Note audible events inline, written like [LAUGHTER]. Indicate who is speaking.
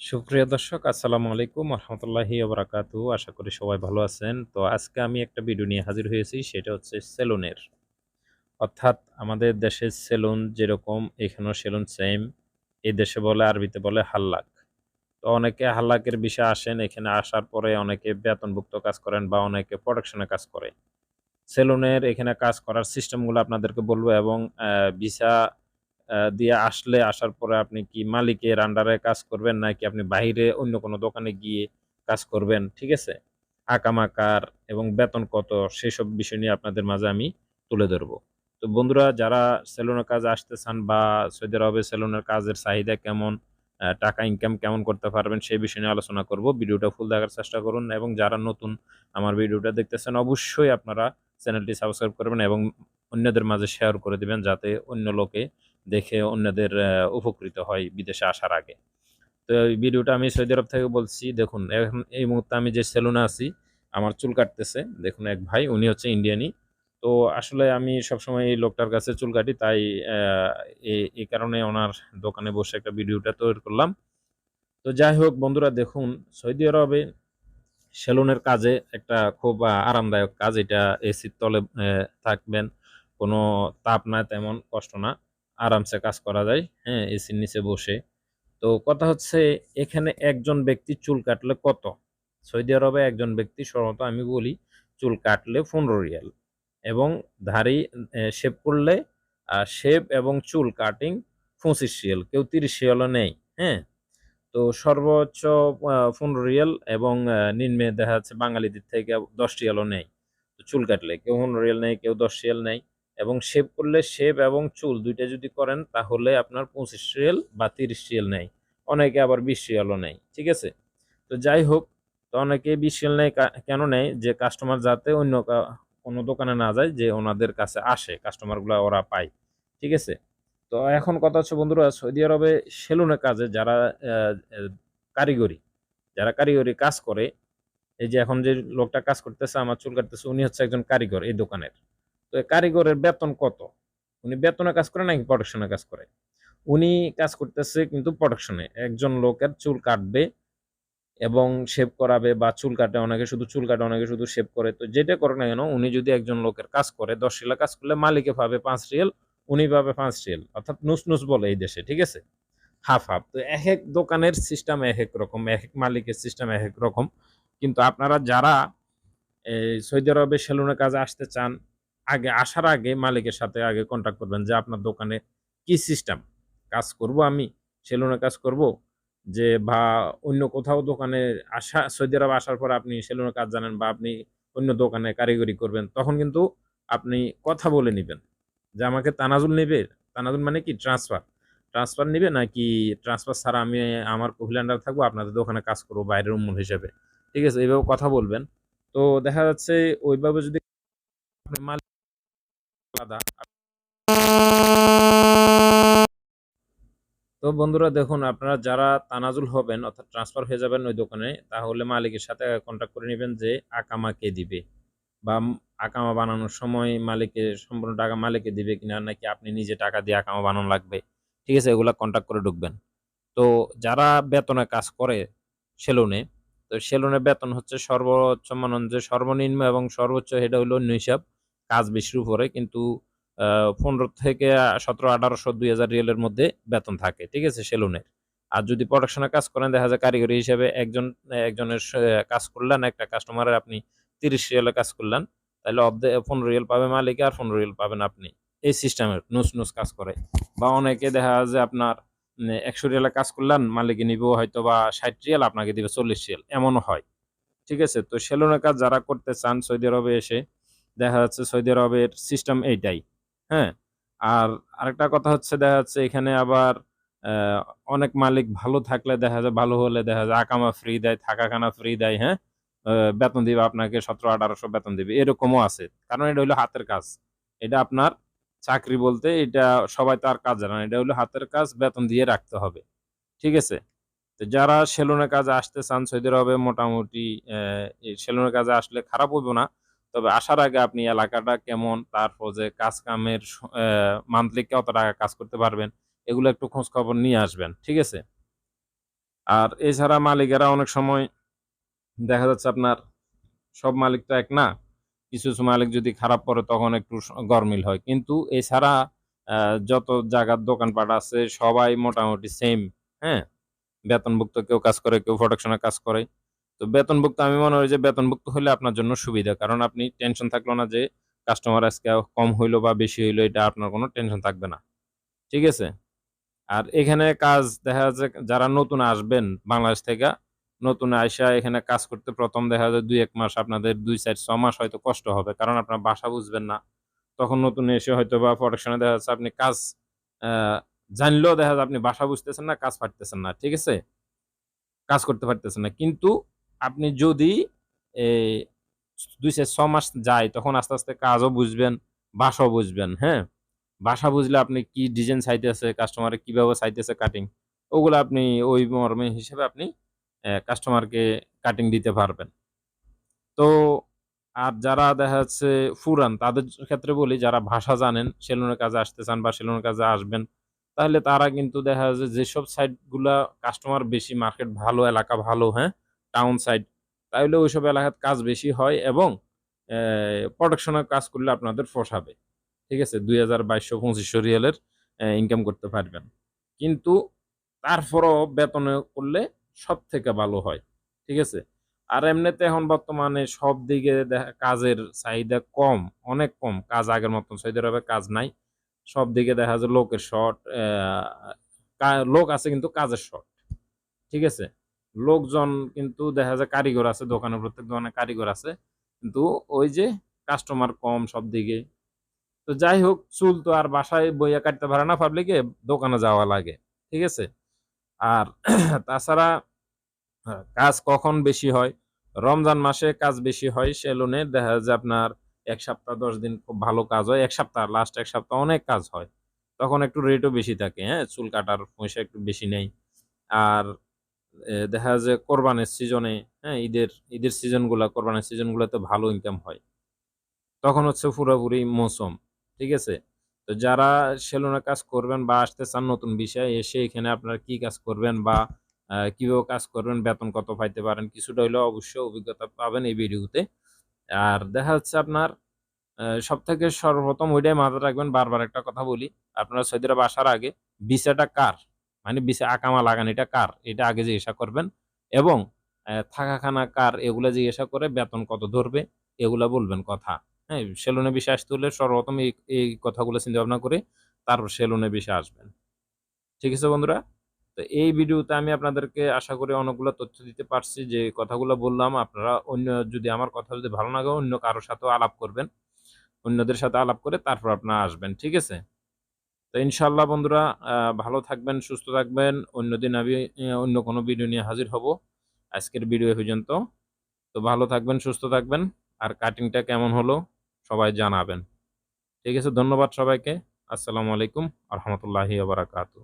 Speaker 1: সুপ্রিয় দর্শক, আসসালামু আলাইকুম রহমতুল্লাহি ওবরাকাতু আশা করি সবাই ভালো আছেন। তো আজকে আমি একটা ভিডিও নিয়ে হাজির হয়েছি, সেটা হচ্ছে সেলুনের। অর্থাৎ আমাদের দেশের সেলুন যেরকম, এখানেও সেলুন সেম এই দেশে বলে, আরবিতে বলে হাল্লাক। তো অনেকে হাল্লাকের বিষয়ে আসেন, এখানে আসার পরে অনেকে বেতনভুক্ত কাজ করেন বা অনেকে প্রোডাকশনে কাজ করে। সেলুনের এখানে কাজ করার সিস্টেমগুলো আপনাদেরকে বলব এবং ভিসা দিয়ে আসলে আসার পরে আপনি কি মালিকের আন্ডারে কাজ করবেন নাকি আপনি বাইরে অন্য কোনো দোকানে গিয়ে কাজ করবেন? ঠিক আছে? আকামাকার এবং বেতন কত সেসব বিষয় নিয়ে আপনাদের মাঝে আমি তুলে ধরবো। তো বন্ধুরা, যারা সেলুনের কাজে আসতে চান বা সৌদি আরবে সেলুনের কাজের চাহিদা কেমন টাকা ইনকাম কেমন করতে পারবেন সেই বিষয় নিয়ে আলোচনা করব। ভিডিওটা ফুল দেখার চেষ্টা করুন এবং যারা নতুন আমার ভিডিওটা দেখতেছেন, অবশ্যই আপনারা চ্যানেলটি সাবস্ক্রাইব করবেন এবং অন্যদের মাঝে শেয়ার করে দিবেন যাতে অন্য লোকে দেখে অন্যদের উপকৃত হয় বিদেশে আসার আগে। তো এই ভিডিওটা আমি সৌদি আরব থেকে বলছি, দেখুন, এখন এই মুহূর্তে আমি যে সেলুনে আছি, আমার চুল কাটতেছে। দেখুন, এক ভাই, উনি হচ্ছে ইন্ডিয়ানি তো আসলে আমি সবসময় এই লোকটার কাছে চুল কাটি, তাই এই কারণে ওনার দোকানে বসে একটা ভিডিওটা তৈরি করলাম। তো যাই হোক, বন্ধুরা, দেখুন, সৌদি আরবে সেলুনের কাজে একটা খুব আরামদায়ক কাজ। এটা এসির তলে থাকবেন, কোনো তাপ না তেমন কষ্ট না। আরামসে কাজ করা যায় হ্যাঁ এসির নিচে বসে। তো কথা হচ্ছে, এখানে একজন ব্যক্তি চুল কাটলে কত? সৌদি আরবে একজন ব্যক্তি সাধারণত আমি বলি, চুল কাটলে পনেরো রিয়াল। এবং ধাড়ি শেপ করলে শেপ এবং চুল কাটিং পঁচিশ রিয়াল, কেউ তিরিশ রিয়ালও নেই হ্যাঁ। তো সর্বোচ্চ পনেরো রিয়াল এবং নিম্নে দেখা যাচ্ছে বাঙালিদের থেকে দশ রিয়ালও নেই। তো চুল কাটলে কেউ পনেরো রিয়াল নেই, কেউ দশ রিয়াল নেই। এবং শেভ করলে শেভ এবং চুল দুইটা যদি করেন, তাহলে আপনার পঁচিশ রিয়াল বা তিরিশ রিয়াল নেই। অনেকে আবার বিশ রিয়ালও নেই, ঠিক আছে? তো যাই হোক, তো অনেকে বিশ রিয়াল কা- কেন নেই? যে কাস্টমার যাতে অন্য কোনো দোকানে না যায়, যে ওনাদের কাছে আসে কাস্টমারগুলো ওরা পায়, ঠিক আছে? তো এখন কথা হচ্ছে, বন্ধুরা, সৌদি আরবে সেলুনে কাজে যারা কারিগরি যারা কারিগরি কাজ করে, এই যে এখন যে লোকটা কাজ করতেছে, আমার চুল কাটতেছে, উনি হচ্ছে একজন কারিগর এই দোকানের। তো কারিগরের বেতন কত? উনি বেতনে কাজ করে নাকি প্রোডাকশনে কাজ করে? উনি কাজ করতেছে কিন্তু প্রোডাকশনে একজন লোকের চুল কাটবে এবং শেভ করাবে বা চুল কাটে অনেকে শুধু, চুল কাটে অনেকে শুধু শেভ করে। তো যেটা করে না কেন, উনি যদি একজন লোকের কাজ করে, দশ রিয়াল কাজ করলে মালিকে পাবে পাঁচ রিয়েল, উনি পাবে পাঁচ রিয়েল। অর্থাৎ নুস নুস বলে এই দেশে, ঠিক আছে? Half half. তো এক এক দোকানের সিস্টেম এক এক রকম, এক এক মালিকের সিস্টেম এক এক রকম। কিন্তু আপনারা যারা সৌদি আরবে সেলুনের কাজে আসতে চান আগে, আসার আগে মালিকের সাথে আগে কন্ট্যাক্ট করবেন যে আপনার দোকানে কি সিস্টেম কাজ করব আমি, সেলুনে কাজ করব, যে বা অন্য কোথাও দোকানে আসা, সৌদি আরব আসার পর আপনি সেলুনের কাজ জানেন বা আপনি অন্য দোকানে কারিগরি করবেন, তখন কিন্তু আপনি কথা বলে নেবেন। যে আমাকে তানাজুল নেবে? তানাজুল মানে কি? ট্রান্সফার ট্রান্সফার নেবে নাকি ট্রান্সফার ছাড়া আমি আমার কহিল আন্ডার থাকব, আপনাদের দোকানে কাজ করব বাইরের উন্মূল হিসেবে? ঠিক আছে, এইভাবে কথা বলবেন। তো দেখা যাচ্ছে ওইভাবে যদি আপনি তো বন্ধুরা দেখুন, আপনারা যারা তানাজুল হবেন অর্থাৎ ট্রান্সফার হয়ে যাবেন ওই দোকানে, তাহলে মালিকের সাথে কন্ট্যাক্ট করে নেবেন যে আকামা কে দিবে বা আকামা বানানোর সময় মালিকের সম্পূর্ণ টাকা মালিকে দিবে কিনা, নাকি আপনি নিজে টাকা দিয়ে আকামা বানানো লাগবে? ঠিক আছে, এগুলা কন্ট্যাক্ট করে ঢুকবেন। তো যারা বেতনে কাজ করে সেলুনে, তো সেলুনে বেতন হচ্ছে সর্বোচ্চ মানন যে সর্বনিম্ন এবং সর্বোচ্চ এটা হলো অন্য হিসাব। কাজ বেশির উপরে, কিন্তু পনেরো থেকে সতেরো, আঠারোশো, দুই হাজার রিয়েলের মধ্যে বেতন থাকে, ঠিক আছে, সেলুনের। আর যদি প্রোডাকশনে কাজ করেন, দেখা যায় কারিগরি হিসেবে একজন, একজনের কাজ করলেন, একটা কাস্টমারের আপনি তিরিশ রিয়েলে কাজ করলেন, তাহলে অর্ধে, পনেরো রিয়েল পাবে মালিক আর পনেরো রিয়েল পাবেন আপনি। এই সিস্টেমের নুস নুস কাজ করে। বা অনেকে দেখা যায় আপনার একশো রিয়েলে কাজ করলেন, মালিকে নিব হয়তো বা ষাট রিয়েল, আপনাকে দিবে চল্লিশ রিয়েল, এমনও হয়, ঠিক আছে? তো সেলুনের কাজ যারা করতে চান সৌদি আরবে এসে দেখা যাচ্ছে সৌদি আরবের সিস্টেম এইটাই হ্যাঁ? আর আরেকটা কথা হচ্ছে, দেখা যাচ্ছে এখানে আবার অনেক মালিক ভালো থাকলে দেখা যায়, ভালো হলে দেখা যায়, আকামা ফ্রি দেয় থাকা খানা ফ্রি দেয় হ্যাঁ? বেতন দিবে আপনাকে সতেরো, আঠারোশো বেতন দিবে, এরকমও আছে। কারণ এটা হলো হাতের কাজ। এটা আপনার চাকরি বলতে এটা সবাই তার কাজ জানে না, এটা হলো হাতের কাজ, বেতন দিয়ে রাখতে হবে, ঠিক আছে? তো যারা সেলুনের কাজে আসতে চান, সৌদি আরবে মোটামুটি সেলুনের কাজে আসলে খারাপ হইব না। তবে আসার আগে আপনি এলাকাটা কেমন, তারপর যে কাজ কামের মান্থলি কত টাকা কাজ করতে পারবেন, এগুলো একটু খোঁজ খবর নিয়ে আসবেন, ঠিক আছে? আর এছাড়া মালিকেরা অনেক সময় দেখা যাচ্ছে আপনার সব মালিক তো এক না, কিছু কিছু মালিক যদি খারাপ পড়ে তখন একটু গরমিল হয়, কিন্তু এছাড়া যত জায়গার দোকানপাট আছে সবাই মোটামুটি সেম হ্যাঁ? বেতনভুক্ত কেউ কাজ করে, কেউ প্রোডাকশনে কাজ করে তো বেতনভুক্ত, আমি মনে করি যে বেতনভুক্ত হলে আপনার জন্য সুবিধা। কারণ আপনি টেনশন থাকল না যে কাস্টমার আজকে কম হইল বা বেশি হইল, এটা আপনার কোনো টেনশন থাকবে না। ঠিক আছে? আর এখানে কাজ দেখা যাচ্ছে যারা নতুন আসবেন বাংলাদেশ থেকে, নতুন আইসা এখানে কাজ করতে প্রথম দেখা যায় দুই এক মাস, আপনাদের দুই চার ছ মাস হয়তো কষ্ট হবে। কারণ আপনার বাসা বুঝবেন না। তখন নতুন এসে হয়তো বা প্রোডাকশনে দেখা যাচ্ছে আপনি কাজ জানলেও দেখা যায় আপনি বাসা বুঝতেছেন না, কাজ পারতেছেন না। ঠিক আছে? কাজ করতে পারতেছেন না। কিন্তু আপনি যদি দুই চার ছ মাস যায়, তখন আস্তে আস্তে কাজও বুঝবেন ভাষাও বুঝবেন হ্যাঁ? ভাষা বুঝলে আপনি কি ডিজাইন চাইতেছে কাস্টমারে কীভাবে চাইতেছে কাটিং ওগুলো আপনি ওই মর্মে হিসেবে আপনি কাস্টমারকে কাটিং দিতে পারবেন। তো আর যারা দেখা যাচ্ছে ফুরান, তাদের ক্ষেত্রে বলি, যারা ভাষা জানেন, সেলুনের কাজে আসতে চান বা সেলুনের কাজে আসবেন, তাহলে তারা কিন্তু দেখা যাচ্ছে যেসব সাইডগুলা কাস্টমার বেশি মার্কেট ভালো, এলাকা ভালো হ্যাঁ? টাউন সাইড তাহলে ওইসব এলাকার কাজ বেশি হয় এবং প্রোডাকশনের কাজ করলে আপনাদের পোষাবে ঠিক আছে? দুই হাজার বাইশশো পঁচিশশো রিয়ালের ইনকাম করতে পারবেন। কিন্তু তারপরও বেতনে করলে সব থেকে ভালো হয়। ঠিক আছে? আর এমনিতে এখন বর্তমানে সব দিকে কাজের চাহিদা কম, অনেক কম। কাজ আগের মতন সৌদি আরবে কাজ নাই। সব দিকে দেখা যায় লোকের শর্ট লোক আছে কিন্তু কাজের শর্ট ঠিক আছে? লোকজন কিন্তু দেখা যায় কারিগর আছে দোকানে প্রত্যেক দোকানে কারিগর আছে। কিন্তু ওই যে কাস্টমার কম সব দিকে তো যাই হোক চুল তো আর বাসায় বইয়া কাটতে পারে না পাবলিকে দোকানে যাওয়া লাগে ঠিক আছে? আর [CLEARS THROAT] তাছাড়া হ্যাঁ, কাজ কখন বেশি হয়? রমজান মাসে কাজ বেশি হয় সেলুনে দেখা যায় আপনার এক সপ্তাহ দশ দিন খুব ভালো কাজ হয়। এক সপ্তাহ লাস্ট এক সপ্তাহ অনেক কাজ হয়। তখন একটু রেটও বেশি থাকে হ্যাঁ? চুল কাটার পয়সা একটু বেশি নেই। আর দেখা যায় কোরবানের সিজনে হ্যাঁ ঈদের ঈদের সিজনগুলো কোরবানের সিজনগুলোতে ভালো ইনকাম হয়। তখন হচ্ছে পুরোপুরি মৌসুম, ঠিক আছে? তো যারা সেলুনে কাজ করবেন বা আসতে চান নতুন বিষয়, এসে এখানে আপনারা কি কাজ করবেন বা কীভাবে কাজ করবেন, বেতন কত পাইতে পারেন, কিছুটা হইলেও অবশ্যই অভিজ্ঞতা পাবেন এই ভিডিওতে। আর দেখা যাচ্ছে আপনার সব থেকে সর্বপ্রথম ওইটাই মাথায় রাখবেন, বারবার একটা কথা বলি, আপনারা সৌদি বাসার আগে ভিসাটা কার? মানে ভিসা আকামা লাগান এটা কার? এটা আগে জিজ্ঞাসা করবেন। এবং আহ, থাকা খানা কার? এগুলা জিজ্ঞাসা করে বেতন কত ধরবে? এগুলা বলবেন কথা। হ্যাঁ সেলুনে বিষয় আসতে হলে সর্বপ্রথম এই এই কথাগুলো চিন্তা ভাবনা করে তারপর সেলুনে বিষয় আসবেন। ঠিক আছে বন্ধুরা? তো এই ভিডিওতে আমি আপনাদেরকে আশা করি অনেকগুলো তথ্য দিতে পারছি যে কথাগুলো বললাম। আপনারা অন্য যদি আমার কথা যদি ভালো লাগে অন্য কারোর সাথেও আলাপ করবেন। অন্যদের সাথে আলাপ করে তারপর আপনারা আসবেন। ঠিক আছে? তো ইনশাল্লাহ বন্ধুরা ভালো থাকবেন, সুস্থ থাকবেন। অন্যদিন আমি অন্য কোনো ভিডিও নিয়ে হাজির হব। আজকের ভিডিও পর্যন্ত। তো ভালো থাকবেন, সুস্থ থাকবেন। আর কাটিংটা কেমন হলো, সবাই জানাবেন। ঠিক আছে, ধন্যবাদ সবাইকে। আসসালামু আলাইকুম আরহামতুল্লাহি আবরাকাতু বারাকাতু।